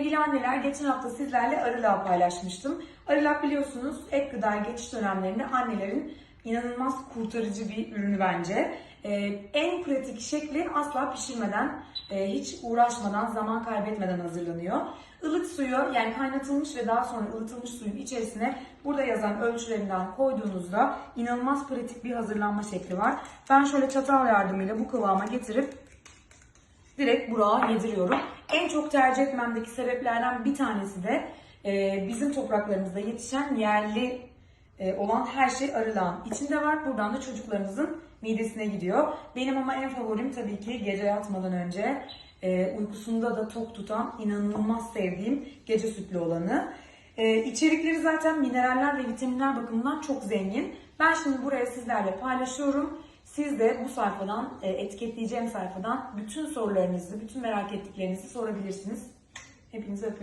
Sevgili anneler, geçen hafta sizlerle arılağı paylaşmıştım. Arılak biliyorsunuz ek gıdaya geçiş dönemlerinde annelerin inanılmaz kurtarıcı bir ürünü bence. Ee, en pratik şekli asla pişirmeden, e, hiç uğraşmadan, zaman kaybetmeden hazırlanıyor. Ilık suyu yani kaynatılmış ve daha sonra ılıtılmış suyun içerisine burada yazan ölçülerinden koyduğunuzda inanılmaz pratik bir hazırlanma şekli var. Ben şöyle çatal yardımıyla bu kıvama getirip direkt Burak'a yediriyorum. En çok tercih etmemdeki sebeplerden bir tanesi de e, bizim topraklarımızda yetişen yerli e, olan her şey arılağın içinde var. Buradan da çocuklarımızın midesine gidiyor. Benim ama en favorim tabii ki gece yatmadan önce e, uykusunda da tok tutan inanılmaz sevdiğim gece sütlü olanı. E, içerikleri zaten mineraller ve vitaminler bakımından çok zengin. Ben şimdi buraya sizlerle paylaşıyorum. Siz de bu sayfadan, e, etiketleyeceğim sayfadan bütün sorularınızı, bütün merak ettiklerinizi sorabilirsiniz. Hepinizi öpüyorum.